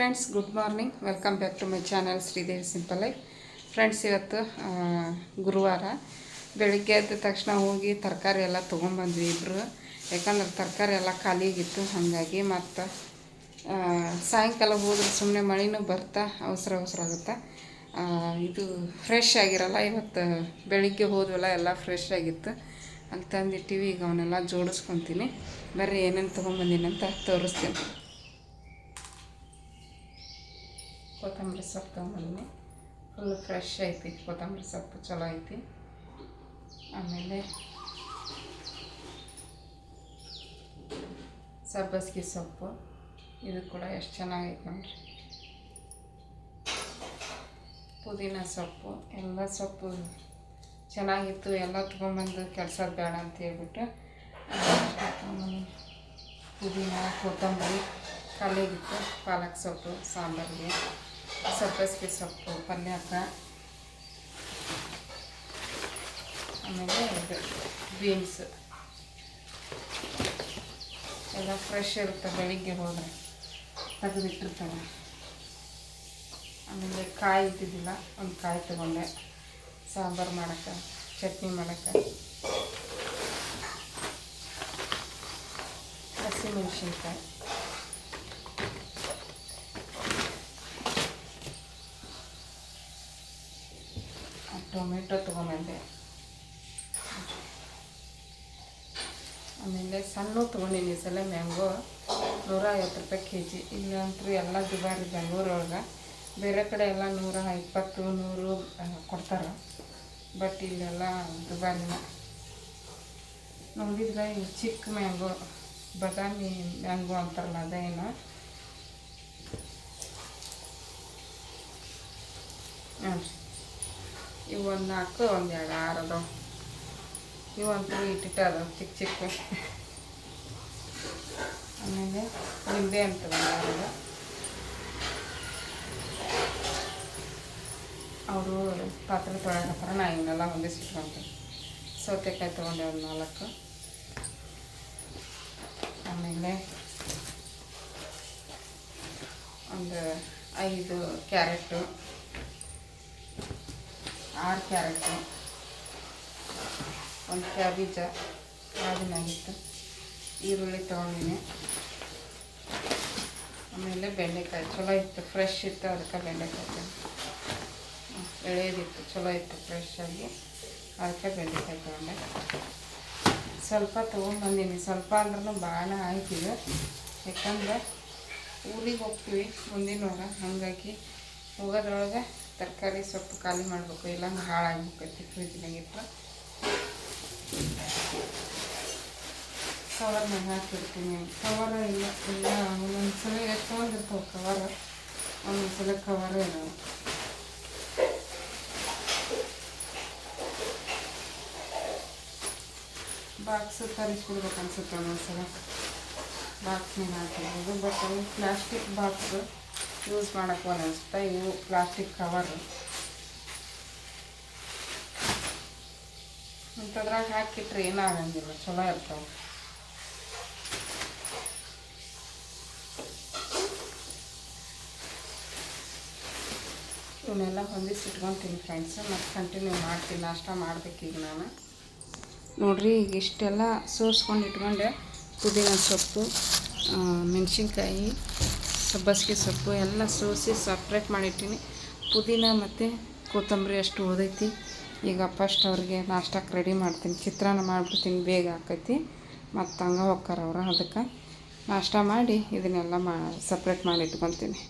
Friends good morning welcome back to my channel Sridevi simple life friends ಇವತ್ತು ಗುರುವಾರ. ಬೆಳಿಗ್ಗೆ ಎದ್ದ ತಕ್ಷಣ ಹೋಗಿ ತರಕಾರಿ ಎಲ್ಲ ತೊಗೊಂಬಂದ್ವಿ ಇಬ್ಬರು ಯಾಕಂದ್ರೆ ತರಕಾರಿ ಎಲ್ಲ ಖಾಲಿಯಾಗಿತ್ತು ಹಾಗಾಗಿ ಮತ್ತು ಸಾಯಂಕಾಲ ಹೋದ್ರೆ ಸುಮ್ಮನೆ ಮಳೆನೂ ಬರ್ತಾ ಅವಸರ ಅವಸರ ಆಗುತ್ತೆ. ಇದು ಫ್ರೆಶ್ ಆಗಿರಲ್ಲ, ಇವತ್ತು ಬೆಳಿಗ್ಗೆ ಹೋದ್ವಲ್ಲ ಎಲ್ಲ ಫ್ರೆಶ್ ಆಗಿತ್ತು. ಅಲ್ಲಿ ತಂದಿಟ್ಟಿವಿ ಈಗ ಅವನ್ನೆಲ್ಲ ಜೋಡಿಸ್ಕೊತೀನಿ. ಬರ್ರಿ, ಏನೇನು ತೊಗೊಂಬಂದಿನಂತ ತೋರಿಸ್ತೀನಿ. ಕೊತ್ತಂಬರಿ ಸೊಪ್ಪು ತೊಗೊಂಬಂದಿನಿ. ಫುಲ್ ಫ್ರೆಶ್ ಐತಿ ಕೊತ್ತಂಬರಿ ಸೊಪ್ಪು, ಚಲೋ ಐತಿ. ಆಮೇಲೆ ಸಬ್ಬಸ್ಗೆ ಸೊಪ್ಪು, ಇದು ಕೂಡ ಎಷ್ಟು ಚೆನ್ನಾಗೈತೆ ನೋಡ್ರಿ. ಪುದೀನ ಸೊಪ್ಪು, ಎಲ್ಲ ಸೊಪ್ಪು ಚೆನ್ನಾಗಿತ್ತು, ಎಲ್ಲ ತೊಗೊಂಬಂದು ಕೆಲಸ ಬೇಡ ಅಂತ ಹೇಳ್ಬಿಟ್ಟು ತೊಗೊಂಬಂದು ಪುದೀನ, ಕೊತ್ತಂಬರಿ ಕಲೆಗಿತ್ತು ಪಾಲಕ್ ಸೊಪ್ಪು, ಸಾಂಬಾರಿಗೆ. ಸಬ್ಬಸಿಗೆ ಸೊಪ್ಪು ಪಲ್ಯಕ್ಕ ಆಮೇಲೆ ಇದು ಬೀನ್ಸ್. ಎಲ್ಲ ಫ್ರೆಶ್ ಇರುತ್ತೆ ಬೆಳಿಗ್ಗೆ ಹೋದರೆ. ತೆಗೆದಿಟ್ಟಿರ್ತಾರೆ. ಆಮೇಲೆ ಕಾಯಿ ಇದ್ದಿದ್ದಿಲ್ಲ, ಒಂದು ಕಾಯಿ ತಗೊಂಡೆ. ಸಾಂಬಾರು ಮಾಡೋಕ್ಕೆ, ಚಟ್ನಿ ಮಾಡೋಕ್ಕೆ. ಹಸಿಮೆಣ್ಸಿನ್ಕಾಯಿ. ಟೊಮೆಟೊ ತೊಗೊಂಬಂದೆ. ಆಮೇಲೆ ಸಣ್ಣ ತೊಗೊಂಡಿನಿ ಈ ಸಲ ಮ್ಯಾಂಗೋ. ನೂರ ಐವತ್ತು ರೂಪಾಯಿ ಕೆ ಜಿ ಇಲ್ಲಂತೂ ಎಲ್ಲ ದುಬಾರಿ ಬೆಂಗಳೂರೊಳಗೆ. ಬೇರೆ ಕಡೆ ಎಲ್ಲ ನೂರ ಇಪ್ಪತ್ತು, ನೂರು ಕೊಡ್ತಾರೆ. ಬಟ್ ಇಲ್ಲೆಲ್ಲ ದುಬಾರಿನ. ನೋಡಿದ್ರೆ ಈ ಚಿಕ್ಕ ಮ್ಯಾಂಗೋ, ಬದಾಮಿ ಮ್ಯಾಂಗೋ ಅಂತಾರಲ್ಲ ಅದೇನು. ಹಾಂ ಇವು ಒಂದು ನಾಲ್ಕು ಒಂದು ಎರಡು ಆರು ಅದಾವೆ ಇವಂತೂ ಇಟ್ಟಿಟ್ಟ ಅದು ಚಿಕ್ಕ ಚಿಕ್ಕ ಆಮೇಲೆ ನಿಂಬೆ ಅಂತ ಅವರು ಪಾತ್ರೆ ತೊಳೆಯಕತ್ತಾರ, ನಾ ಇವನ್ನೆಲ್ಲ ಹೊಂದಿಸಿಟ್ಕೊಂತೀನಿ ಸೌತೆಕಾಯಿ ತೊಗೊಂಡೆ ಒಂದು ನಾಲ್ಕು. ಆಮೇಲೆ ಒಂದು ಐದು ಕ್ಯಾರೆಟು. ಆರು ಕ್ಯಾರೆಟು. ಒಂದು ಕ್ಯಾಬೇಜ ಆಗಿತ್ತು. ಈರುಳ್ಳಿ ತೊಗೊಂಡಿನಿ. ಆಮೇಲೆ ಬೆಂಡೆಕಾಯಿ, ಚಲೋ ಇತ್ತು ಫ್ರೆಶ್ ಇತ್ತು, ಅದಕ್ಕೆ ಬೆಂಡೆಕಾಯಿ ಎಳೆಯದಿತ್ತು, ಚಲೋ ಇತ್ತು ಫ್ರೆಶ್ ಆಗಿ. ಅದಕ್ಕೆ ಬೆಂಡೆಕಾಯಿ ತೊಗೊಂಡೆ. ಸ್ವಲ್ಪ ತೊಗೊಂಬಂದೀನಿ ಸ್ವಲ್ಪ ಅಂದ್ರೂ ಭಾಳ ಆಯ್ತಿದೆ ಯಾಕಂದ್ರೆ ಊರಿಗೆ ಹೋಗ್ತೀವಿ ಮುಂದಿನ ವಾರ, ಹಾಗಾಗಿ ಹೋಗೋದ್ರೊಳಗೆ ತರಕಾರಿ ಸೊಪ್ಪು ಖಾಲಿ ಮಾಡಬೇಕು ಇಲ್ಲಾಂದ್ರೆ ಹಾಳಾಗ್ಬಿಟ್ಟೈತಿ ಫ್ರಿಜ್ನಾಗ ಇಟ್ಟರೆ ಕವರ್ನಾಗ ಹಾಕಿರ್ತೀನಿ. ಕವರ್ ಇಲ್ಲ ಇಲ್ಲ ಒಂದೊಂದು ಸಲ ಎಷ್ಟೊಂದಿರ್ತಾವೆ ಕವರ್ ಒಂದೊಂದು ಸಲ ಕವರೇ ಇದಾವೆ ಬಾಕ್ಸ್ ತರಿಸ್ಬಿಡ್ಬೇಕು ಅನ್ಸುತ್ತೆ ಒಂದೊಂದು ಸಲ ಬಾಕ್ಸ್ನಾಗ ಹಾಕಿರ್ಬೋದು ಬಟ್ ಅವು ಪ್ಲಾಸ್ಟಿಕ್ ಬಾಕ್ಸ್ ಯೂಸ್ ಮಾಡೋಕ್ಕೆ ಅನಿಸುತ್ತೆ ಇವು ಪ್ಲಾಸ್ಟಿಕ್ ಕವರು ಇಂಥದ್ರಾಗ ಹಾಕಿಟ್ರೆ ಏನೂ ಆಗಂಗಿಲ್ಲ ಚಲೋ ಇರ್ತಾವೆ. ಇವನ್ನೆಲ್ಲ ಹೊಂದಿಸಿ ಇಟ್ಕೊತೀನಿ ಫ್ರೆಂಡ್ಸ್ ಮತ್ತು ಕಂಟಿನ್ಯೂ ಮಾಡ್ತೀನಿ. ನಾಷ್ಟ ಈಗ ನಾನು. ನೋಡಿರಿ, ಈಗ ಇಷ್ಟೆಲ್ಲ ಸೋರ್ಸ್ಕೊಂಡು ಇಟ್ಕೊಂಡೆ. ಪುದೀನ ಸೊಪ್ಪು ಮೆಣಸಿನ್ಕಾಯಿ ಸಬ್ಬಸಿಗೆ ಸೊಪ್ಪು ಎಲ್ಲ ಸೋಸಿ ಸಪ್ರೇಟ್ ಮಾಡಿಟ್ಟಿನಿ ಪುದೀನ ಮತ್ತು ಕೊತ್ತಂಬರಿ ಅಷ್ಟು ಓದೈತಿ ಈಗ ಫಸ್ಟ್ ಅವ್ರಿಗೆ ನಾಷ್ಟಕ್ಕೆ ರೆಡಿ ಮಾಡ್ತೀನಿ. ಚಿತ್ರಾನ್ನ ಮಾಡಿಬಿಡ್ತೀನಿ, ಬೇಗ ಆಕೈತಿ. ಮತ್ತು ಹಂಗೆ ಹೋಗ್ತಾರೆ ಅವ್ರು ಅದಕ್ಕೆ ನಾಷ್ಟ ಮಾಡಿ ಇದನ್ನೆಲ್ಲ ಮಾ ಸಪ್ರೇಟ್ ಮಾಡಿ ಇಟ್ಕೊತೀನಿ.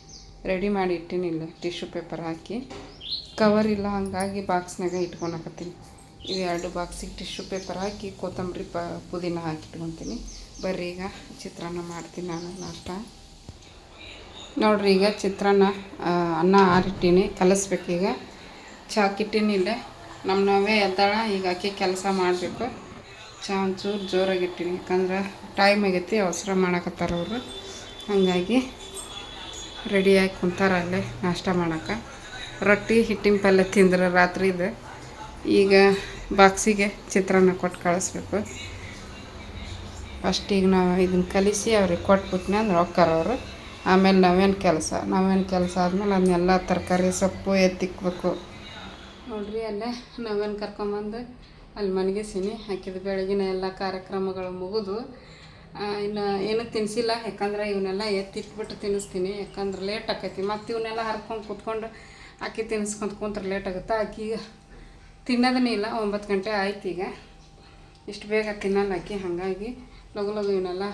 ರೆಡಿ ಮಾಡಿ ಇಟ್ಟಿನಿ ಇಲ್ಲ ಟಿಶ್ಯೂ ಪೇಪರ್ ಹಾಕಿ. ಕವರ್ ಇಲ್ಲ, ಹಾಗಾಗಿ ಬಾಕ್ಸ್ನಾಗ ಇಟ್ಕೊಳಕತ್ತೀನಿ. ಇವೆರಡು ಬಾಕ್ಸಿಗೆ ಟಿಶ್ಯೂ ಪೇಪರ್ ಹಾಕಿ, ಕೊತ್ತಂಬರಿ ಪ, ಪುದೀನ ಹಾಕಿ ಇಟ್ಕೊತೀನಿ. ಬರ್ರಿ ಈಗ, ಚಿತ್ರಾನ್ನ ಮಾಡ್ತೀನಿ ನಾನು ನಾಷ್ಟ. ನೋಡ್ರಿ, ಈಗ ಚಿತ್ರಾನ್ನ ಅನ್ನ ಆರಿಟ್ಟಿನಿ ಕಲಿಸ್ಬೇಕೀಗ ಚಾಕಿಟ್ಟಿನಿ ಇಲ್ಲೇ. ನಮ್ಮ ನಾವೇ ಎದ್ದಾಳ, ಈಗ ಅಕ್ಕಿ ಕೆಲಸ ಮಾಡಬೇಕು. ಚಾ ಒಂಚೂರು ಜೋರಾಗಿ ಇಟ್ಟಿನಿ ಯಾಕಂದ್ರೆ ಟೈಮ್ ಆಗೈತಿ, ಅವಸರ ಮಾಡಕತ್ತಾರ ಅವರು. ಹಾಗಾಗಿ ರೆಡಿಯಾಗಿ ಕುಂತಾರ ಅಲ್ಲೇ, ನಾಷ್ಟ ಮಾಡೋಕೆ. ರೊಟ್ಟಿ, ಹಿಟ್ಟಿನ ಪಲ್ಯ ತಿಂದ್ರೆ ರಾತ್ರಿದು ಈಗ ಬಾಕ್ಸಿಗೆ ಚಿತ್ರಾನ್ನ ಕೊಟ್ಟು ಕಳಿಸ್ಬೇಕು. ಈಗ ನಾವು ಇದನ್ನು ಕಲಿಸಿ ಅವ್ರಿಗೆ ಕೊಟ್ಬಿಟ್ನೆ ಅಂದ್ರೆ ಹೋಗ್ತಾರ ಅವರು. ಆಮೇಲೆ ನಾವೇನು ಕೆಲಸ ನಾವೇನು ಕೆಲಸ ಆದಮೇಲೆ ಅದನ್ನೆಲ್ಲ ತರಕಾರಿ, ಸೊಪ್ಪು ಎತ್ತಿಕ್ಬೇಕು. ನೋಡ್ರಿ ಅಲ್ಲೇ ನಾವೇನು ಕರ್ಕೊಂಬಂದು ಅಲ್ಲಿ ಮನಗಿಸೀನಿ, ಹಾಕಿದ ಬೆಳಗಿನ ಎಲ್ಲ ಕಾರ್ಯಕ್ರಮಗಳು ಮುಗಿದು. ಇನ್ನು ಏನೂ ತಿನ್ನಿಸಿಲ್ಲ ಯಾಕಂದ್ರೆ ಇವನ್ನೆಲ್ಲ ಎತ್ತಿಟ್ಬಿಟ್ಟು ತಿನ್ನಿಸ್ತೀನಿ. ಯಾಕಂದ್ರೆ ಲೇಟ್ ಆಕೈತಿ. ಮತ್ತು ಇವನ್ನೆಲ್ಲ ಹರ್ಕೊಂಡು ಕೂತ್ಕೊಂಡು ಅಕ್ಕಿ ತಿನ್ನಿಸ್ಕೊಂತ ಕುಂತ್ರೆ ಲೇಟ್ ಆಗುತ್ತೆ? ಅಕ್ಕಿ ತಿನ್ನೋದನ್ನೇ ಇಲ್ಲ, ಒಂಬತ್ತು ಗಂಟೆ ಆಯ್ತು ಈಗ. ಇಷ್ಟು ಬೇಗ ತಿನ್ನಲ್ಲ ಅಕ್ಕಿ, ಹಾಗಾಗಿ ಲಗು ಲಗು ಇವನ್ನೆಲ್ಲ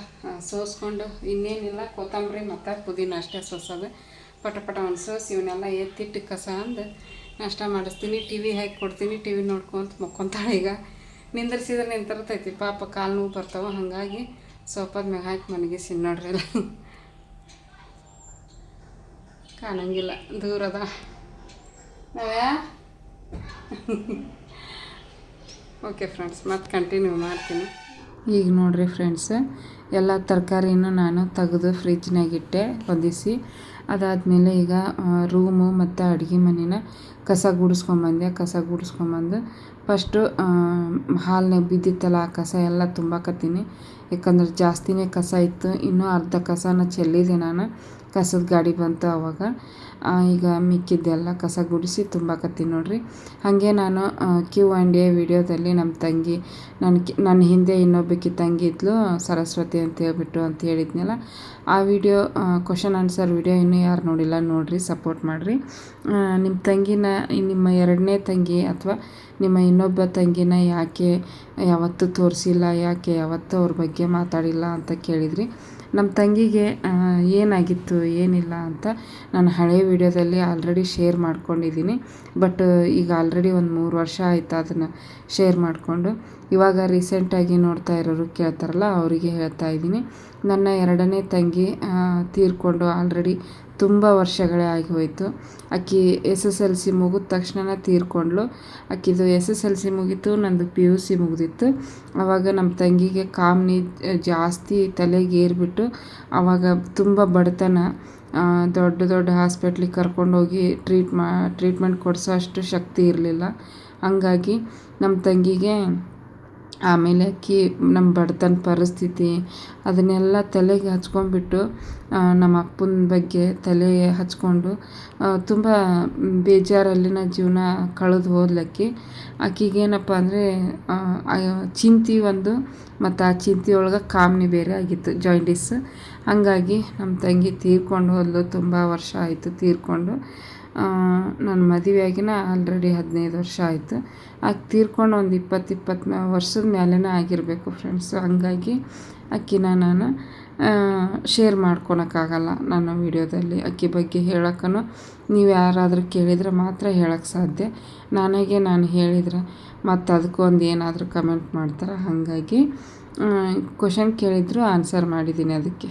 ಸೋಸ್ಕೊಂಡು, ಇನ್ನೇನಿಲ್ಲ, ಕೊತ್ತಂಬರಿ ಮತ್ತು ಪುದೀನ ಅಷ್ಟೇ ಸೋಸೋದು. ಪಟ ಪಟ ಒಂದು ಸೋಸಿ ಇವನ್ನೆಲ್ಲ ಎತ್ತಿಟ್ಟು ಕಸ ಅಂದು ನಾಷ್ಟ ಮಾಡಿಸ್ತೀನಿ. ಟಿ ವಿ ಹಾಕಿ ಕೊಡ್ತೀನಿ. ಟಿ ವಿ ನೋಡ್ಕೊಂತ ಮಕ್ಕೊಂತಾಳೆ ಈಗ. ನಿಂದ್ರಿಸಿದ್ರೆ ನಿಂತಿರ್ತೈತಿ. ಪಾಪ ಕಾಲು ನೋವು ಬರ್ತಾವೆ ಹಾಗಾಗಿ ಸೋಪದ ಮ್ಯಾಗ ಹಾಕಿ ಮನಗಿಸಿ ನೋಡ್ರಿ ಎಲ್ಲ. ಕಾಣಂಗಿಲ್ಲ. ದೂರದ ಓಕೆ ಫ್ರೆಂಡ್ಸ್ ಮತ್ತೆ ಕಂಟಿನ್ಯೂ ಮಾಡ್ತೀನಿ. ಈಗ ನೋಡ್ರಿ ಫ್ರೆಂಡ್ಸ್ ಎಲ್ಲ ತರಕಾರಿನೂ ನಾನು ತೆಗೆದು ಫ್ರಿಜ್ನಾಗಿಟ್ಟೆ ಹೊದಿಸಿ. ಅದಾದಮೇಲೆ ಈಗ ರೂಮು ಮತ್ತು ಅಡುಗೆ ಮನೆನ ಕಸ ಗುಡಿಸ್ಕೊಂಬಂದೆ, ಕಸ ಗುಡಿಸ್ಕೊಂಬಂದು ಫಸ್ಟು ಹಾಲ್ನಾಗ ಬಿದ್ದಿತ್ತಲ್ಲ ಆ ಕಸ ಎಲ್ಲ ತುಂಬಕತ್ತೀನಿ. ಯಾಕಂದ್ರೆ ಜಾಸ್ತಿನೇ ಕಸ ಇತ್ತು, ಇನ್ನೂ ಅರ್ಧ ಕಸನ ಚೆಲ್ಲಿದೆ ನಾನು, ಕಸದ ಗಾಡಿ ಬಂತು ಆವಾಗ ಈಗ ಮಿಕ್ಕಿದ್ದೆಲ್ಲ ಕಸ ಗುಡಿಸಿ ತುಂಬಾಕತ್ತೀನಿ ನೋಡ್ರಿ. ಹಾಗೆ ನಾನು ಕ್ಯೂ ಆ್ಯಂಡ್ ಎ ವಿಡಿಯೋದಲ್ಲಿ ನಮ್ಮ ತಂಗಿ ನನ್ನ ನನ್ನ ಹಿಂದೆ ಇನ್ನೊಬ್ಬಕಿ ತಂಗಿ ಇದ್ಲು, ಸರಸ್ವತಿ ಅಂತ ಹೇಳ್ಬಿಟ್ಟು ಅಂತ ಹೇಳಿದ್ನಲ್ಲ, ಆ ವಿಡಿಯೋ ಕ್ವಶನ್ ಆನ್ಸರ್ ವಿಡಿಯೋ ಇನ್ನೂ ಯಾರು ನೋಡಿಲ್ಲ ನೋಡಿರಿ ಸಪೋರ್ಟ್ ಮಾಡಿರಿ. ನಿಮ್ಮ ತಂಗಿನ ನಿಮ್ಮ ಎರಡನೇ ತಂಗಿ ಅಥವಾ ನಿಮ್ಮ ಇನ್ನೊಬ್ಬ ತಂಗಿನ ಯಾಕೆ ಯಾವತ್ತೂ ತೋರಿಸಿಲ್ಲ, ಯಾಕೆ ಯಾವತ್ತೂ ಅವ್ರ ಬಗ್ಗೆ ಮಾತಾಡಿಲ್ಲ ಅಂತ ಕೇಳಿದ್ರಿ. ನಮ್ಮ ತಂಗಿಗೆ ಏನಾಗಿತ್ತು, ಏನಿಲ್ಲ ಅಂತ ನಾನು ಹಳೆ ವಿಡಿಯೋದಲ್ಲಿ ಆಲ್ರೆಡಿ ಶೇರ್ ಮಾಡ್ಕೊಂಡಿದ್ದೀನಿ. ಬಟ್ ಈಗ ಆಲ್ರೆಡಿ ಒಂದು ಮೂರು ವರ್ಷ ಆಯಿತು ಅದನ್ನು ಶೇರ್ ಮಾಡಿಕೊಂಡು. ಇವಾಗ ರೀಸೆಂಟಾಗಿ ನೋಡ್ತಾ ಇರೋರು ಕೇಳ್ತಾರಲ್ಲ, ಅವರಿಗೆ ಹೇಳ್ತಾ ಇದ್ದೀನಿ. ನನ್ನ ಎರಡನೇ ತಂಗಿ ತೀರ್ಕೊಂಡು ಆಲ್ರೆಡಿ ತುಂಬ ವರ್ಷಗಳೇ ಆಗಿ ಹೋಯಿತು. ಆಕೆ ಎಸ್ ಎಸ್ ಎಲ್ ಸಿ ಮುಗಿದ ತಕ್ಷಣ ತೀರ್ಕೊಂಡ್ಳು. ಆಕಿದು ಎಸ್ ಎಸ್ ಎಲ್ ಸಿ ಮುಗೀತು, ನಂದು ಪಿ ಯು ಸಿ ಮುಗಿದಿತ್ತು. ಆವಾಗ ನಮ್ಮ ತಂಗಿಗೆ ಕಾಮ್ನಿ ಜಾಸ್ತಿ ತಲೆಗೆ ಏರ್ಬಿಟ್ಟು ಆವಾಗ ತುಂಬ ಬಡತನ ದೊಡ್ಡ ದೊಡ್ಡ ಹಾಸ್ಪಿಟ್ಲಿಗೆ ಕರ್ಕೊಂಡೋಗಿ ಟ್ರೀಟ್ ಮಾ, ಟ್ರೀಟ್ಮೆಂಟ್ ಕೊಡಿಸೋ ಅಷ್ಟು ಶಕ್ತಿ ಇರಲಿಲ್ಲ. ಹಂಗಾಗಿ ನಮ್ಮ ತಂಗಿಗೆ ಆಮೇಲೆ ಆಕಿ ನಮ್ಮ ಬಡತನ ಪರಿಸ್ಥಿತಿ, ಅದನ್ನೆಲ್ಲ ತಲೆಗೆ ಹಚ್ಕೊಂಡ್ಬಿಟ್ಟು ನಮ್ಮ ಅಪ್ಪನ ಬಗ್ಗೆ ತಲೆ ಹಚ್ಕೊಂಡು ತುಂಬ ಬೇಜಾರಲ್ಲಿನ ಜೀವನ ಕಳೆದು ಹೋದ್ಲಕ್ಕಿ ಆಕಿಗೇನಪ್ಪ ಅಂದರೆ ಚಿಂತೆ ಒಂದು, ಮತ್ತು ಆ ಚಿಂತೆ ಒಳಗೆ ಕಾಮ್ನಿ ಬೇರೆ ಆಗಿತ್ತು ಜಾಯಿಂಟಿಸ್ ಹಾಗಾಗಿ ನಮ್ಮ ತಂಗಿ ತೀರ್ಕೊಂಡು ಹೋದ್ಲು, ತುಂಬ ವರ್ಷ ಆಯಿತು ತೀರ್ಕೊಂಡು. ನನ್ನ ಮದುವೆಯಾಗಿನ ಆಲ್ರೆಡಿ ಹದಿನೈದು ವರ್ಷ ಆಯಿತು. ಆಕೆ ತೀರ್ಕೊಂಡು ಒಂದು ಇಪ್ಪತ್ತು ಇಪ್ಪತ್ತು ವರ್ಷದ ಮೇಲೇ ಆಗಿರಬೇಕು ಫ್ರೆಂಡ್ಸು ಹಂಗಾಗಿ ಅಕ್ಕಿನ ನಾನು ಶೇರ್ ಮಾಡ್ಕೊಳಕ್ಕಾಗಲ್ಲ ನನ್ನ ವೀಡಿಯೋದಲ್ಲಿ. ಅಕ್ಕಿ ಬಗ್ಗೆ ಹೇಳೋಕ್ಕೂ ನೀವು ಯಾರಾದರೂ ಕೇಳಿದರೆ ಮಾತ್ರ ಹೇಳೋಕ್ಕೆ ಸಾಧ್ಯ. ನನಗೆ ನಾನು ಹೇಳಿದ್ರೆ ಮತ್ತು ಅದಕ್ಕೊಂದು ಏನಾದರೂ ಕಮೆಂಟ್ ಮಾಡ್ತಾರೆ. ಹಾಗಾಗಿ ಕ್ವಶನ್ ಕೇಳಿದ್ರು ಆನ್ಸರ್ ಮಾಡಿದ್ದೀನಿ ಅದಕ್ಕೆ.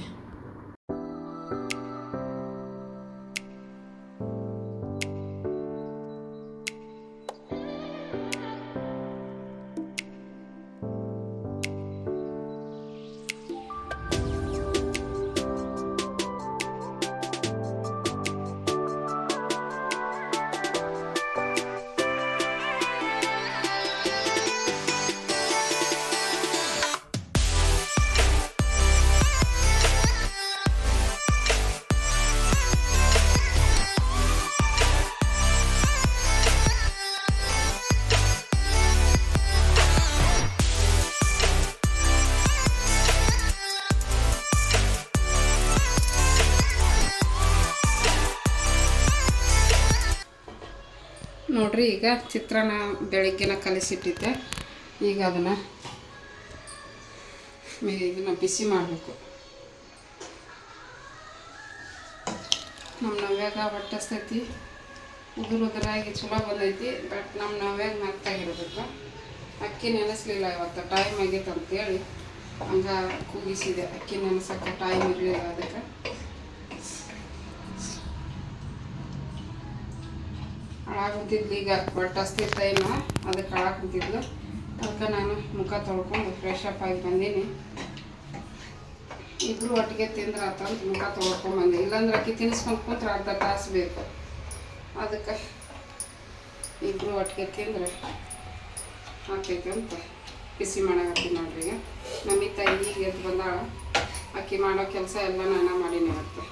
ಚಿತ್ರಾನ್ನ ಬೆಳಗ್ಗೆನ ಕಲಿಸಿಟ್ಟಿದ್ದೆ. ಈಗ ಅದನ್ನು ಇದನ್ನು ಬಿಸಿ ಮಾಡಬೇಕು. ನಮ್ಮ ನವ್ಯಾಗ ಬಟ್ಟಸ್ತೈತಿ. ಉದುರು ಉದುರಾಗಿ ಚಲೋ ಬಂದೈತಿ ಬಟ್ ನಮ್ಮ ನವ್ಯಾಗ ಮೆತ್ತಾಗಿರ್ಬೇಕು ಅಕ್ಕಿ ನೆನೆಸ್ಲಿಲ್ಲ ಇವತ್ತು ಟೈಮ್ ಆಗೈತೆ ಅಂತೇಳಿ. ಹಂಗೆ ಕೂಗಿಸಿದೆ. ಅಕ್ಕಿ ನೆನೆಸೋಕ್ಕೆ ಟೈಮ್ ಇರಲಿಲ್ಲ ಅದಕ್ಕೆ. ಹಾಳಾಗುತ್ತಿದ್ಲು ಈಗ ಅಸ್ತಿತ್ತ ಇಲ್ಲ ಅದಕ್ಕೆ ಹಾಳಾಗುತ್ತಿದ್ಲು ಅದಕ್ಕೆ ನಾನು ಮುಖ ತೊಳ್ಕೊಂಡು ಫ್ರೆಶ್ ಅಪ್ ಆಗಿ ಬಂದೀನಿ. ಇಬ್ರು ಒಟ್ಟಿಗೆ ತಿಂದ್ರೆ ಆತಂತ ಮುಖ ತೊಳ್ಕೊಂಡು ಬಂದೆ. ಇಲ್ಲಾಂದ್ರೆ ಅಕ್ಕಿ ತಿನ್ನಿಸ್ಕೊಂಡು ಕುಂತ್ರೆ ಅರ್ಧ ತಾಸು ಬೇಕು. ಅದಕ್ಕೆ ಇಬ್ರು ಒಟ್ಟಿಗೆ ತಿಂದ್ರೆ ಆಗ್ತೈತಿ ಅಂತ ಬಿಸಿ ಮಾಡಾಕತ್ತೀನಿ ನೋಡ್ರಿ ಈಗ. ನಮ್ಮ ತಾಯಿ ಈಗ ಎದ್ದು ಬಂದಾಳ. ಅಕ್ಕಿ ಮಾಡೋ ಕೆಲಸ ಎಲ್ಲ ನಾನು ಮಾಡೀನಿ ಇವತ್ತು.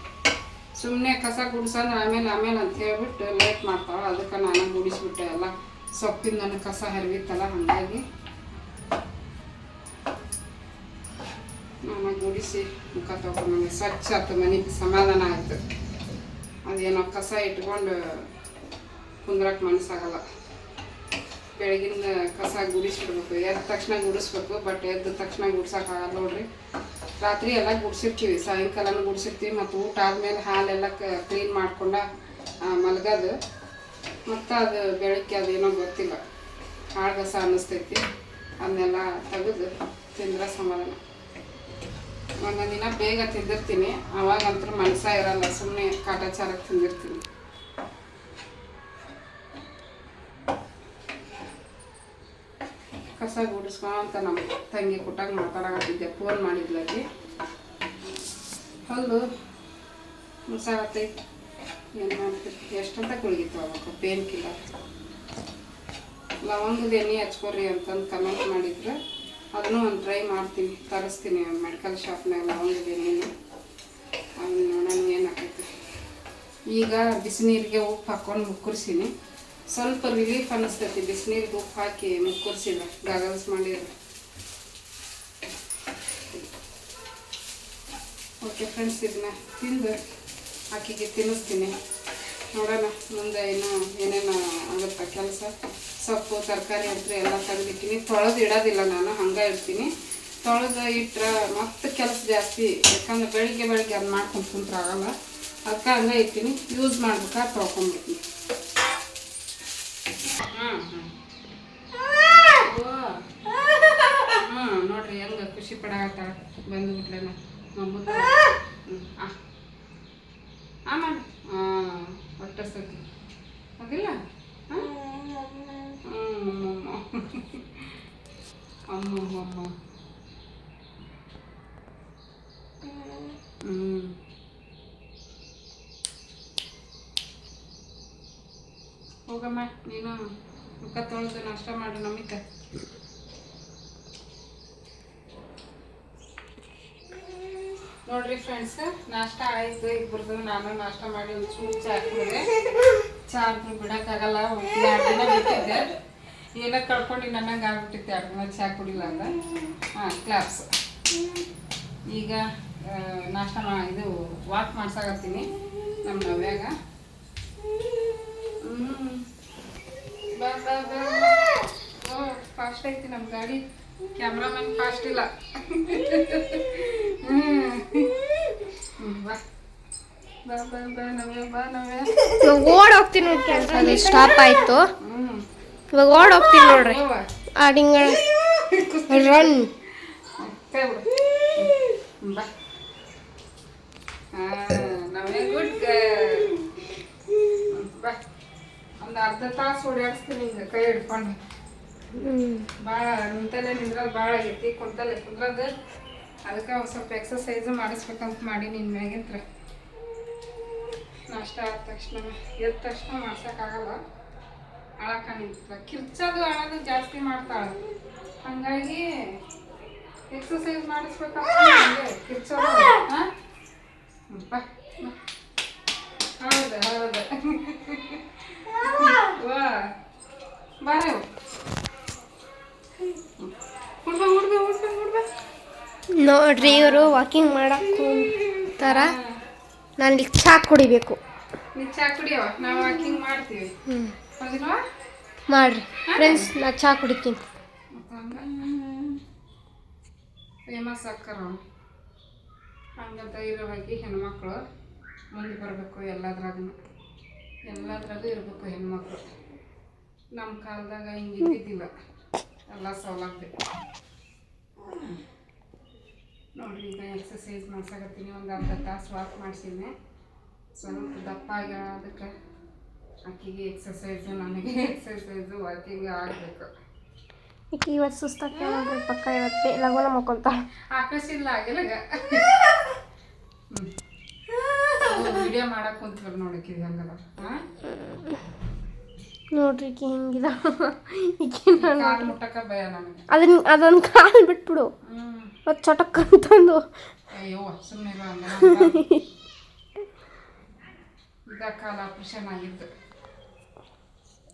ಸುಮ್ಮನೆ ಕಸ ಗುಡಿಸೋಣ ಆಮೇಲೆ ಆಮೇಲೆ ಅಂತ ಹೇಳ್ಬಿಟ್ಟು ಲೇಟ್ ಮಾಡ್ತಾಳೆ. ಅದಕ್ಕೆ ನಾನು ಗುಡಿಸ್ಬಿಟ್ಟೆ ಎಲ್ಲ. ಸೊಪ್ಪಿಂದ ನನಗೆ ಕಸ ಹರಿವಿತ್ತಲ್ಲ, ಹಾಗಾಗಿ ನಾನು ಗುಡಿಸಿ ಮುಖ ತೊಗೊಂಡು ಸ್ವಚ್ಛ ಆಯ್ತು ಮನೆಗೆ ಸಮಾಧಾನ ಆಯಿತು. ಅದೇನೋ ಕಸ ಇಟ್ಕೊಂಡು ಕುಂದ್ರಕ್ಕೆ ಮನಸ್ಸಾಗಲ್ಲ. ಬೆಳಗಿನ ಕಸ ಗುಡಿಸ್ಬಿಡ್ಬೇಕು. ಎದ್ದ ತಕ್ಷಣ ಗುಡಿಸ್ಬೇಕು, ಬಟ್ ಎದ್ದ ತಕ್ಷಣ ಗುಡ್ಸೋಕ್ಕಾಗಲ್ಲ ನೋಡ್ರಿ. ರಾತ್ರಿ ಎಲ್ಲ ಗುಡಿಸಿರ್ತೀವಿ, ಸಾಯಂಕಾಲನೂ ಗುಡಿಸಿರ್ತೀವಿ, ಮತ್ತು ಊಟ ಆದಮೇಲೆ ಹಾಲೆಲ್ಲ ಕ್ಲೀನ್ ಮಾಡ್ಕೊಂಡ ಮಲಗೋದು. ಮತ್ತು ಅದು ಬೆಳಗ್ಗೆ ಅದೇನೋ ಗೊತ್ತಿಲ್ಲ. ಹಾಳು ಗಸ ಅನ್ನಿಸ್ತೈತಿ, ಅದನ್ನೆಲ್ಲ ತೆಗೆದು ತಿಂದ್ರೆ ಸಮಾಧಾನ. ಒಂದೊಂದು ದಿನ ಬೇಗ ತಿಂದಿರ್ತೀನಿ ಅವಾಗಂತೂ ಮನಸ್ಸ ಇರಲ್ಲ ಸುಮ್ಮನೆ ಕಾಟಾಚಾರಕ್ಕೆ ತಿಂದಿರ್ತೀನಿ. ಕಸ ಗುಡಿಸ್ಕೊಂತ ನಮ್ಮ ತಂಗಿ ಕೊಟ್ಟಾಗ ಮಾತಾಡಕತ್ತಿದ್ದೆ. ಫೋನ್ ಮಾಡಿದ್ಲಾಗಿ ಹೌದು. ಮುಸಾಗತ್ತೈತಿ ಏನು ಮಾಡ್ತೀರಿ ಎಷ್ಟಂತ ಕುಳಿಗಿತ್ತು ಅವಾಗ? ಪೇನ್ ಕಿಲ್ಲರ್ ಲವಂಗದ ಎಣ್ಣೆ ಹಚ್ಕೊರಿ ಅಂತಂದು ಕಮೆಂಟ್ ಮಾಡಿದ್ರೆ. ಅದನ್ನು ಒಂದು ಟ್ರೈ ಮಾಡ್ತೀನಿ. ತರಿಸ್ತೀನಿ ಮೆಡಿಕಲ್ ಶಾಪ್ನಾಗ ಲವಂಗದ ಎಣ್ಣೆನ. ಅದನ್ನ ನೋಡೋಣ ಏನಾಕೈತಿ ಈಗ ಬಿಸಿನೀರಿಗೆ ಉಪ್ಪು ಹಾಕ್ಕೊಂಡು ಮುಕ್ಕುರ್ಸೀನಿ. ಸ್ವಲ್ಪ ರಿಲೀಫ್ ಅನ್ನಿಸ್ತೈತಿ ಬಿಸಿನೀರಿಗೆ ಉಪ್ಪು ಹಾಕಿ ಮುಕ್ಕುರ್ಸಿದ್ರೆ, ಗಾಗಲ್ಸ್ ಮಾಡಿದ್ರೆ. ಓಕೆ ಫ್ರೆಂಡ್ಸ್ ಇದನ್ನ ತಿಂದು ಆಕೆಗೆ ತಿನ್ನಿಸ್ತೀನಿ. ನೋಡೋಣ, ಮುಂದೆ ಏನು, ಏನೇನು ಆಗುತ್ತಾ ಕೆಲಸ. ಸೊಪ್ಪು, ತರಕಾರಿ ಅಂತ ಎಲ್ಲ ತೆಗೆದಿಟ್ಟಿನಿ ತೊಳೆದು ಇಡೋದಿಲ್ಲ ನಾನು, ಹಂಗೆ ಇಡ್ತೀನಿ. ತೊಳೆದು ಇಟ್ರೆ ಮತ್ತೆ ಕೆಲಸ ಜಾಸ್ತಿ, ಯಾಕಂದ್ರೆ ಬೆಳಿಗ್ಗೆ ಬೆಳಿಗ್ಗೆ ಅದು ಮಾಡ್ಕೊಂಡು ಕುಂತ್ರೆ ಆಗಲ್ಲ. ಅದಕ್ಕೆ ಹಂಗೆ ಇರ್ತೀನಿ ಯೂಸ್ ಮಾಡ್ಬೇಕಾದ್ರೆ ತೊಳ್ಕೊಂಬಿಡ್ತೀನಿ ಹ್ಞೂ ಹ್ಞೂ ಹ್ಞೂ ನೋಡ್ರಿ ಹೆಂಗೆ ಖುಷಿ ಪಡಾಕತ್ತಾಳ ಬಂದುಬಿಟ್ಲೇನ ಆ! ಆ. ಮಾಡಿ. ಹಾಂ ಒಟ್ಟು ಸತಿ ಅದಿಲ್ಲ ಹಾಂ ಅಮ್ಮಮ್ಮ ಹ್ಞೂ ಹೋಗಮ್ಮ ನೀನು ಮುಖ ತೊಳೆದು ನಾಷ್ಟ ಮಾಡು ನಮಿತ. ಫ್ರೆಂಡ್ಸ್ ನಾಷ್ಟ ಆಯ್ತು. ಇಬ್ಬರದು ನಾನು ನಾಷ್ಟ ಮಾಡಿ ಒಂದು ಚೂರು ಚಾ ಕುಡಿದೆ. ಚಾ ಬಿಟ್ಟಿದ್ದೆ. ಏನೋ ಕಳ್ಕೊಂಡು ನನಗೆ ಆಗ್ಬಿಟ್ಟಿತ್ತು, ಎರಡು ದಿನ ಚಾ ಕುಡಿಲ್ಲ ಅಂದ ಹಾಂ ಕ್ಲಾಪ್ಸ್ ಈಗ ನಾಷ್ಟ ಇದು ವಾಕ್ ಮಾಡ್ಸಾಕತ್ತೀನಿ ನಮ್ಮ ನವ್ಯಾಗ. ಫಾಸ್ಟ್ ಐತಿ ನಮ್ಮ ಗಾಡಿ. ಕ್ಯಾಮ್ರಾಮನ್ ಫಾಸ್ಟ್ ಇಲ್ಲ. ಹ್ಮ್. ಇವಾಗ ಓಡ್ ಹೋಗ್ತೀನಿ ನೋಡಿ ಅಲ್ಲಿ ಸ್ಟಾಪ್ ಆಯ್ತು. ಹ್ಮ್ ಇವಾಗ ಓಡ್ ಹೋಗ್ತೀನಿ ನೋಡ್ರಿ. ಆಡಿಂಗ ರನ್ ಒಂದು ಅರ್ಧ ತಾಸು ಓಡಾಡಿಸ್ತೀನಿ ಹಿಂಗೆ ಕೈ ಹಿಡ್ಕೊಂಡು ಭಾಳ ನಿಂತಲ್ಲೇ ನಿಂದ್ರದು ಭಾಳ ಆಗೈತಿ ಕುಂತಲ್ಲೇ ಕುಂದ್ರದು ಅದಕ್ಕೆ ಒಂದು ಸ್ವಲ್ಪ ಎಕ್ಸಸೈಸು ಮಾಡಿಸ್ಬೇಕಂತ ಮಾಡಿ ನಿನ್ನ ಮ್ಯಾಗಿಂತ್ರ ನಾಷ್ಟ ಆದ ತಕ್ಷಣ, ಎದ್ದ ತಕ್ಷಣ ಮಾಡ್ಸೋಕ್ಕಾಗಲ್ಲ ಅಳಕ ನಿಂತ ಕಿರ್ಚೋದು ಅಳೋದು ಜಾಸ್ತಿ ಮಾಡ್ತಾಳೆ. ಹಾಗಾಗಿ ಎಕ್ಸಸೈಸ್ ಮಾಡಿಸ್ಬೇಕು ಹಂಗೆ ಕಿರ್ಚೋದು ಹಾಂ? ಹೌದು ಹೌದು. ವಾ, ಬಾರೆ. ಹುಡ್ಬ ಹುಡ್ಬ ಹುಡ್ಬ ಹುಡ್ಬ ನೋಡ್ರಿ ಇವರು ವಾಕಿಂಗ್ ಮಾಡಕ್ ತರ ನಾನು ಇಲ್ಲಿ ಚಾ ಕುಡಿಬೇಕು. ಚಾ ಕುಡಿಯವ ನಾವು ವಾಕಿಂಗ್ ಮಾಡ್ತೀವಿ. ಮಾಡ್ರಿ. ಫ್ರೆಂಡ್ಸ್ ನಾ ಚಾ ಕುಡಿತೀನಿ. ಫೇಮಸ್ ಅಕ್ಕರ ಹಂಗೆ ಧೈರ್ಯವಾಗಿ ಹೆಣ್ಮಕ್ಳು ಮುಂದೆ ಬರಬೇಕು ಎಲ್ಲದ್ರಾಗೂ ಎಲ್ಲದ್ರಾಗೂ ಇರಬೇಕು ಹೆಣ್ಮಕ್ಳು. ನಮ್ಮ ಕಾಲದಾಗ ಹಿಂಗೆ ಇದ್ದಿದ್ದಿಲ್ಲ. ಎಲ್ಲ ಸೌಲಭ್ಯ. ನೋಡ್ರಿ ಈಗ ಎಕ್ಸಸೈಸ್ ಮಾಡ್ಸಕತ್ತೀನಿ ಒಂದು ಅರ್ಧ ತಾಸು ವಾಕ್ ಮಾಡಿಸಿದ್ನೆ. ಸ್ವಲ್ಪ ದಪ್ಪ ಆಗ್ಯಾಳ ಅದಕ್ಕೆ ಆಕಿಗೆ ಎಕ್ಸಸೈಸು ನನಗೆ ಎಕ್ಸಸೈಸು ವಾಕಿಂಗ್ ಆಗಬೇಕು. ಈಕೆ ಇವತ್ತು ಸುಸ್ತಾಕೆ ಪಕ್ಕ ಇವತ್ತು ಲಗೋನ ಮಕ್ಕೊಂತಾಳ. ಆಕಾಶ ಆಗಿಲ್ಲ ವಿಡಿಯೋ ಮಾಡಕ್ ಕುಂತ್ರು ನೋಡಕ್ಕೆ ಹಂಗಲ್ಲ. ನೋಡ್ರಿ ಈಕಿ ಹಿಂಗಿದ ಈಕಿ ಕಾಲು ಮುಟ್ಟಕ ಭಯ ನನಗೆ ಅದನ್ನ ಅದೊಂದು ಕಾಲು ಬಿಟ್ಬಿಡು. ಬಿಡು ಮತ್ತು ಚಟಕ್ ಅಂತಂದು. ಅಯ್ಯೋ ಸುಮ್ಮನೆ ಇದ ಕಾಲ ಆಪ್ರೇಷನ್ ಆಗಿತ್ತು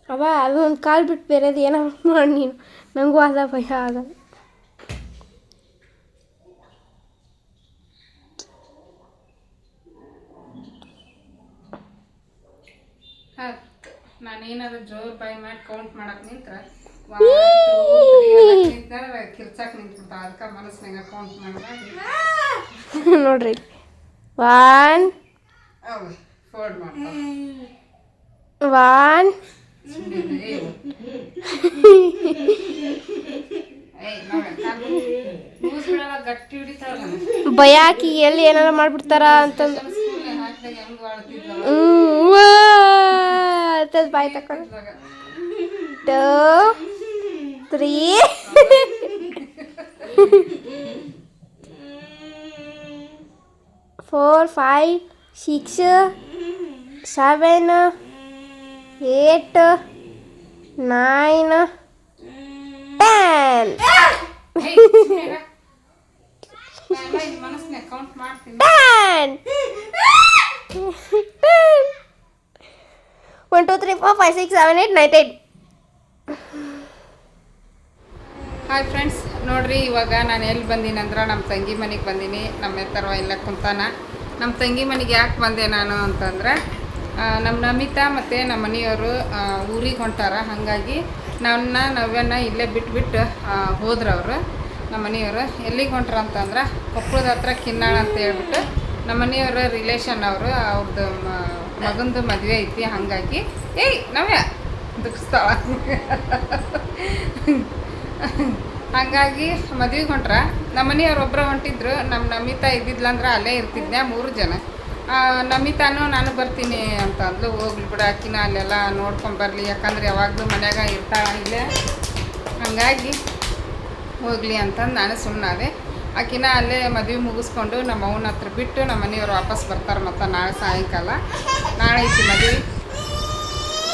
ಅವ ಅದೊಂದು ಕಾಲು ಬಿಟ್ಟು ಬೇರೆದು ಏನೋ ಮಾಡಿ ನೀನು. ನಂಗೂ ಅದ ಭಯ ಆಗಲ್ಲ ಹತ್ತು ನಾನೇನಾದ್ರು ಜೋರ್ ಬೈ ಮಾಡಿ ಕೌಂಟ್ ಮಾಡಕ್ ನಿಂತ್ರ ಕಿರ್ಚಾಕ್ ನಿಂತ್ಬಿಡ್ತಾ ಅದಕ್ಕೆ ಮನಸ್ಸಿನಾಗ ಕೌಂಟ್ ಮಾಡಿ. ನೋಡ್ರಿ ಒನ್ ಫೋರ್ ಫೋಲ್ಡ್ ಮಾಡ್ತಾವ ಒನ್ ಭಯ ಹಾಕಿ ಎಲ್ಲಿ ಏನಾರ ಮಾಡ್ಬಿಡ್ತಾರ ಅಂತಂದ್ರೆ ಹ್ಞೂ चालतच बायकाकडे two three four five six seven eight nine ten four five six seven eight nine ten hi friends ನೋಡ್ರಿ, ಇವಾಗ ನಾನು ಎಲ್ಲಿ ಬಂದೀನಿ ಅಂದ್ರೆ ನಮ್ಮ ತಂಗಿ ಮನೆಗೆ ಬಂದೀನಿ. ನಮ್ಮ ಎತ್ತರವ ಇಲ್ಲ ಕುಂತಾನ. ನಮ್ಮ ತಂಗಿ ಮನೆಗೆ ಯಾಕೆ ಬಂದೆ ನಾನು ಅಂತಂದ್ರೆ ನಮ್ಮ ನಮಿತಾ ಮತ್ತು ನಮ್ಮ ಮನೆಯವರು ಊರಿಗೆ ಹೊಂಟಾರ. ಹಾಗಾಗಿ ನನ್ನ ನವ್ಯನ ಇಲ್ಲೇ ಬಿಟ್ಬಿಟ್ಟು ಹೋದ್ರು ಅವರು ನಮ್ಮ ಮನೆಯವರು. ಎಲ್ಲಿಗೆ ಹೊಂಟ್ರ ಅಂತಂದ್ರೆ, ಕೊಪ್ಪಳದ ಹತ್ರ ಕಿನ್ನಾಳ ಅಂತ ಹೇಳ್ಬಿಟ್ಟು ನಮ್ಮ ಮನೆಯವರ ರಿಲೇಷನ್ ಅವರು ಅವ್ರದ್ದು ಮಗಂದು ಮದುವೆ ಐತಿ, ಹಾಗಾಗಿ. ಏಯ್, ನವ್ಯ! ದುಃಖಿಸ್ತಾವ ಹಾಗಾಗಿ ಮದ್ವೆಗೆ ಹೊಂಟ್ರ, ನಮ್ಮ ಮನೆಯವ್ರು ಒಬ್ಬರು ಹೊಂಟಿದ್ರು ನಮ್ಮ ನಮಿತಾ ಇದ್ದಿದ್ಲಂದ್ರೆ ಅಲ್ಲೇ ಇರ್ತಿದ್ದೆ ಮೂರು ಜನ. ನಮಿತಾನು ನಾನು ಬರ್ತೀನಿ ಅಂತ ಅಂದ್ಲು, ಹೋಗ್ಲಿ ಬಿಡ ಅಕ್ಕಿನ ಅಲ್ಲೆಲ್ಲ ನೋಡ್ಕೊಂಬರ್ಲಿ ಯಾಕಂದ್ರೆ ಯಾವಾಗಲೂ ಮನ್ಯಾಗ ಇರ್ತಾಳ ಇಲ್ಲೇ. ಹಾಗಾಗಿ ಹೋಗ್ಲಿ ಅಂತಂದು ನಾನು ಸುಮ್ಮನಾದೆ ಆಕಿನ ಅಲ್ಲೇ ಮದುವೆ ಮುಗಿಸ್ಕೊಂಡು ನಮ್ಮ ಅವನ ಹತ್ರ ಬಿಟ್ಟು ನಮ್ಮ ಮನೆಯವ್ರು ವಾಪಸ್ ಬರ್ತಾರೆ ಮತ್ತು ನಾಳೆ ಸಾಯಂಕಾಲ. ನಾಳೆ ಐತಿ ಮದುವೆ.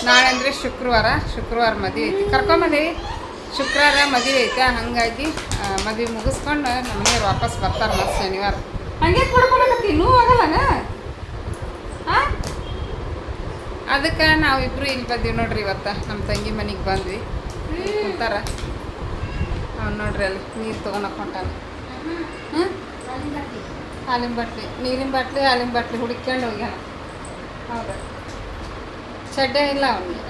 ನಾಳೆ ಅಂದರೆ ಶುಕ್ರವಾರ. ಶುಕ್ರವಾರ ಮದುವೆ ಐತಿ. ಕರ್ಕೊಂಬಂದೇವಿ ಶುಕ್ರವಾರ ಮದುವೆ ಐತೆ. ಹಾಗಾಗಿ ಮದುವೆ ಮುಗಿಸ್ಕೊಂಡು ನಮ್ಮ ಮನೆಯವ್ರು ವಾಪಸ್ ಬರ್ತಾರೆ ಮತ್ತು ಶನಿವಾರ. ಹಂಗೆ ಕೊಡ್ಕೊಳಕತ್ತಿ ನೋವು ಆಗಲ್ಲನ? ಅದಕ್ಕೆ ನಾವಿಬ್ರು ಇಲ್ಲಿ ಬಂದೀವಿ ನೋಡ್ರಿ ಇವತ್ತು. ನಮ್ಮ ತಂಗಿ ಮನೆಗೆ ಬಂದ್ವಿ. ಕುಂತಾರ. ಅವ್ನು ನೋಡ್ರಿ ಅಲ್ಲಿ ನೀರು ತೊಗೊಳಕ್ ಹೊಂಟಾನ ಹಾಲಿನ ಬಾಟ್ಲಿ. ನೀರಿನ ಬಾಟ್ಲಿ, ಹಾಲಿನ ಬಟ್ಲಿ ಹುಡುಕ್ಕೊಂಡು ಹೋಗ್ಯಾನ. ಹೌದಾ. ಚಡ್ಡೆ ಇಲ್ಲ ಅವನಿಗೆ.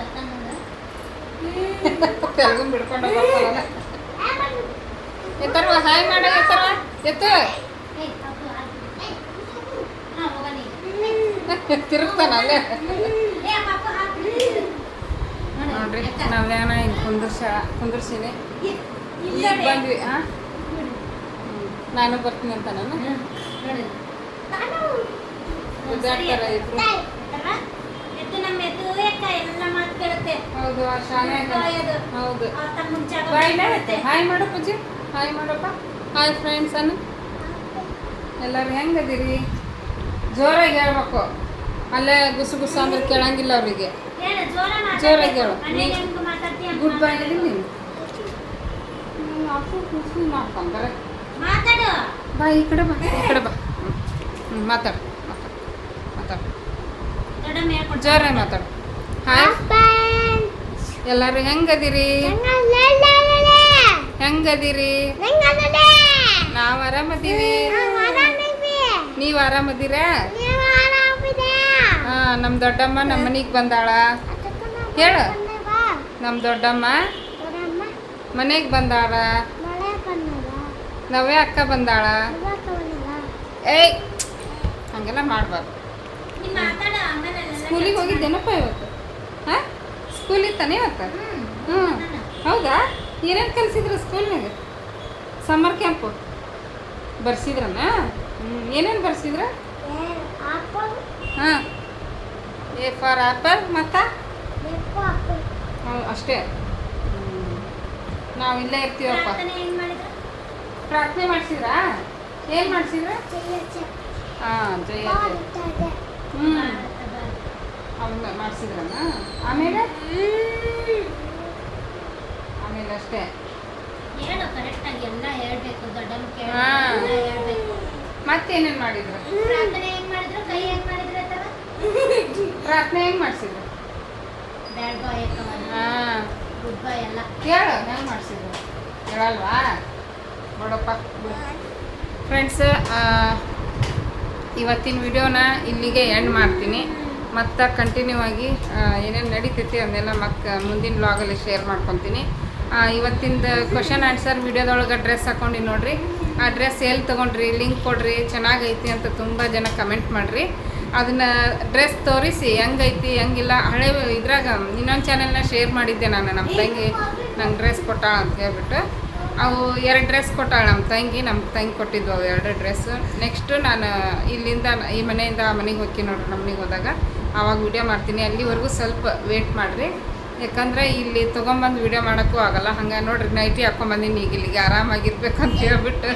ತೆಲುಗು ಬಿಡ್ಕೊಂಡು ಬರ್ತಾರಲ್ಲ ಎತ್ತರವ, ಹಾಯ್ ಮಾಡ, ಎತ್ತರವ. ಎತ್ತು. ತಿರುಗ್ತಾನ ಅಲ್ಲೇ. ನೋಡ್ರಿ ನಾವೇನ ಇಲ್ಲಿ ಕುಂದರ್ಸ ಕುಂದರ್ಸಿನಿ. ಈಗ ಬಂದ್ವಿ ಹಾಂ ನಾನು ಬರ್ತೀನಿ ಅಂತ ನಾನು ಹೌದು. ಹೌದು. ಹಾಯ್ ಮಾಡು ಪೂಜೆ. ಹಾಯ್ ಮಾಡಪ್ಪ. ಹಾಯ್ ಫ್ರೆಂಡ್ಸ್ ಅನ್ನು. ಎಲ್ಲರೂ ಹೆಂಗದಿರಿ? ಜೋರಾಗಿ ಹೇಳ್ಬೇಕು. ಅಲ್ಲೇ ಗುಸು ಗುಸು ಅಂದ್ರೆ ಕೇಳಂಗಿಲ್ಲ ಅವರಿಗೆ. ಜೋರಾಗಿ ಹೇಳು. ಗುಡ್ ಬೈ ಹೇಳಿ ನೀನು ಖುಷಿ ಮಾತಾಡು ಬಾ ಈ ಕಡೆ ಬಾ ಈ ಕಡೆ ಬಾ. ಹ್ಞೂ ಮಾತಾಡು ಮಾತಾಡು. ಜೋರಾಗಿ ಮಾತಾಡು. ಹಾಯ್ ಎಲ್ಲರೂ ಹೆಂಗದಿರಿ? ಹೆಂಗದಿರಿ? ನಾವು ಆರಾಮದೀವಿ. ನೀವು ಆರಾಮದಿರಾ? ಹಾಂ ನಮ್ಮ ದೊಡ್ಡಮ್ಮ ನಮ್ಮ ಮನೆಗೆ ಬಂದಾಳ. ಹೇಳು. ನಮ್ಮ ದೊಡ್ಡಮ್ಮ. ಮನೆಗೆ ಬಂದಾಳ. ನವ್ಯ ಅಕ್ಕ ಬಂದಾಳ. ಏಯ್ ಹಂಗೆಲ್ಲ ಮಾಡಬಾರ್ದು. ಸ್ಕೂಲಿಗೆ ಹೋಗಿದ್ದೇನಪ್ಪ ಇವತ್ತು? ಹಾಂ? ಸ್ಕೂಲಿಗೆ ತಾನೇ ಇವತ್ತು? ಹ್ಞೂ ಹೌದಾ? ಏನೇನು ಕಲಿಸಿದ್ರು ಸ್ಕೂಲ್ನಾಗ ಸಮ್ಮರ್ ಕ್ಯಾಂಪು ಬರ್ಸಿದ್ರನ? ಹ್ಞೂ ಏನೇನು ಬರ್ಸಿದ್ರ? ಹಾಂ. ಎ ಫಾರ್ ಆ್ಯಪಲ್ ಮತ್ತು? ಹ್ಞೂ ಅಷ್ಟೇ. ನಾವು ಇಲ್ಲೇ ಇರ್ತೀವಪ್ಪ. ಪ್ರಾರ್ಥನೆ ಏನ್ ಮಾಡಿಸಿದ್ರಾ? ಏನು ಮಾಡಿಸಿದ್ರ? ಹಾಂ ಜಯ ಹ್ಞೂ ಅವನ್ನ ಮಾಡಿಸಿದ್ರನ? ಆಮೇಲೆ? ಆಮೇಲೆ ಅಷ್ಟೇ. ಹೇಳು ಕರೆಕ್ಟ್ ಆಗಿ ಎಲ್ಲ ಹೇಳಬೇಕು ದೊಡ್ಡಮ್ಮ ಕೇಳಿ ಹೇಳ್ಬೇಕು. ಮತ್ತೇನೇನು ಮಾಡಿದ್ರು? ಪ್ರಾರ್ಥನೆ ಹೆಂಗ್ ಮಾಡಿದ್ರು? ಕೈ ಹೆಂಗ್ ಮಾಡಿದ್ರು ಅಥವಾ? ಪ್ರಾರ್ಥನೆ ಹೆಂಗೆ ಮಾಡಿಸಿದ್ರು? ಬ್ಯಾಡ್ ಬಾಯ್ ಹಾಂ. ಗುಡ್ ಬಾಯ್ ಎಲ್ಲ. ಕೇಳು ಹೆಂಗೆ ಮಾಡಿಸಿದ್ರು? ಹೇಳಲ್ವಾ? ನೋಡಪ್ಪ ಫ್ರೆಂಡ್ಸ್ ಇವತ್ತಿನ ವಿಡಿಯೋನ ಇಲ್ಲಿಗೆ ಎಂಡ್ ಮಾಡ್ತೀನಿ. ಮತ್ತು ಕಂಟಿನ್ಯೂ ಆಗಿ ಏನೇನು ನಡೀತೈತಿ ಅದನ್ನೆಲ್ಲ ಮಕ್ಕ ಮುಂದಿನ ಬ್ಲಾಗಲ್ಲಿ ಶೇರ್ ಮಾಡ್ಕೊತೀನಿ. ಇವತ್ತಿಂದು ಕ್ವಶನ್ ಆನ್ಸರ್ ವಿಡಿಯೋದೊಳಗೆ ಡ್ರೆಸ್ ಹಾಕೊಂಡು ನೋಡಿರಿ. ಆ ಡ್ರೆಸ್ ಎಲ್ಲಿ ತೊಗೊಂಡ್ರಿ ಲಿಂಕ್ ಕೊಡ್ರಿ, ಚೆನ್ನಾಗೈತಿ ಅಂತ ತುಂಬ ಜನ ಕಮೆಂಟ್ ಮಾಡಿರಿ. ಅದನ್ನು ಡ್ರೆಸ್ ತೋರಿಸಿ, ಹೆಂಗೈತಿ, ಹೆಂಗಿಲ್ಲ, ಹಳೆ ಇದ್ರಾಗ ಇನ್ನೊಂದು ಚಾನೆಲ್ನ ಶೇರ್ ಮಾಡಿದ್ದೆ ನಾನು ನಮ್ಮ ತಂಗಿ. ನಂಗೆ ಡ್ರೆಸ್ ಕೊಟ್ಟ ಅಂತ ಹೇಳ್ಬಿಟ್ಟು. ಅವು ಎರಡು ಡ್ರೆಸ್ ಕೊಟ್ಟಾಳ ನಮ್ಮ ತಂಗಿ ನಮ್ಮ ತಂಗಿ ಕೊಟ್ಟಿದ್ವು ಅವು ಎರಡು ಡ್ರೆಸ್ ನೆಕ್ಸ್ಟು ನಾನು ಇಲ್ಲಿಂದ ಈ ಮನೆಯಿಂದ ಆ ಮನೆಗೆ ಹೋಗಿ ನೋಡ್ರಿ, ನಮ್ಮ ಮನೆಗೆ ಹೋದಾಗ. ಆವಾಗ ವೀಡಿಯೋ ಮಾಡ್ತೀನಿ. ಅಲ್ಲಿವರೆಗೂ ಸ್ವಲ್ಪ ವೇಟ್ ಮಾಡಿರಿ. ಯಾಕಂದರೆ ಇಲ್ಲಿ ತೊಗೊಂಬಂದು ವಿಡಿಯೋ ಮಾಡೋಕ್ಕೂ ಆಗಲ್ಲ. ಹಂಗೆ ನೋಡ್ರಿ ನೈಟಿ ಹಾಕ್ಕೊಂಬಂದಿನಿ ಈಗ ಇಲ್ಲಿಗೆ ಆರಾಮಾಗಿರ್ಬೇಕಂತ ಹೇಳ್ಬಿಟ್ಟು.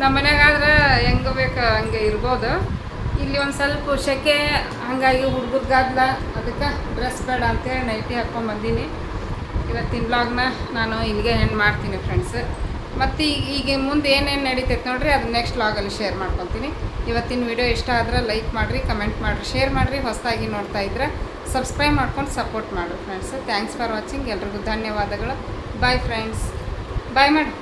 ನಮ್ಮ ಮನೆಗಾದ್ರೆ ಹೆಂಗೆ ಬೇಕು ಹಂಗೆ ಇರ್ಬೋದು. ಇಲ್ಲಿ ಒಂದು ಸ್ವಲ್ಪ ಶೆಕೆ, ಹಾಗಾಗಿ ಹುಡುಗರ್ಗಾದ್ಲ ಅದಕ್ಕೆ ಡ್ರೆಸ್ ಬೇಡ ಅಂತೇಳಿ ನೈಟಿ ಹಾಕ್ಕೊಂಬಂದೀನಿ ಇವತ್ತಿನ ಬ್ಲಾಗ್ನ ನಾನು ಇಲ್ಲಿಗೆ ಎಂಡ್ ಮಾಡ್ತೀನಿ ಫ್ರೆಂಡ್ಸ್ ಮತ್ತು ಈಗ ಮುಂದೆ ಏನೇನು ನಡೀತೈತೆ ನೋಡ್ರಿ ಅದು ನೆಕ್ಸ್ಟ್ ಬ್ಲಾಗಲ್ಲಿ ಶೇರ್ ಮಾಡ್ಕೊತೀನಿ. ಇವತ್ತಿನ ವಿಡಿಯೋ ಇಷ್ಟ ಆದ್ರೆ ಲೈಕ್ ಮಾಡಿರಿ ಕಮೆಂಟ್ ಮಾಡಿರಿ ಶೇರ್ ಮಾಡಿರಿ. ಹೊಸದಾಗಿ ನೋಡ್ತಾ ಇದ್ರೆ ಸಬ್ಸ್ಕ್ರೈಬ್ ಮಾಡ್ಕೊಂಡು ಸಪೋರ್ಟ್ ಮಾಡಿರಿ ಫ್ರೆಂಡ್ಸ್ ಥ್ಯಾಂಕ್ಸ್ ಫಾರ್ ವಾಚಿಂಗ್ ಎಲ್ರಿಗೂ ಧನ್ಯವಾದಗಳು. ಬಾಯ್ ಫ್ರೆಂಡ್ಸ್ ಬಾಯ್ ಮಾಡಿ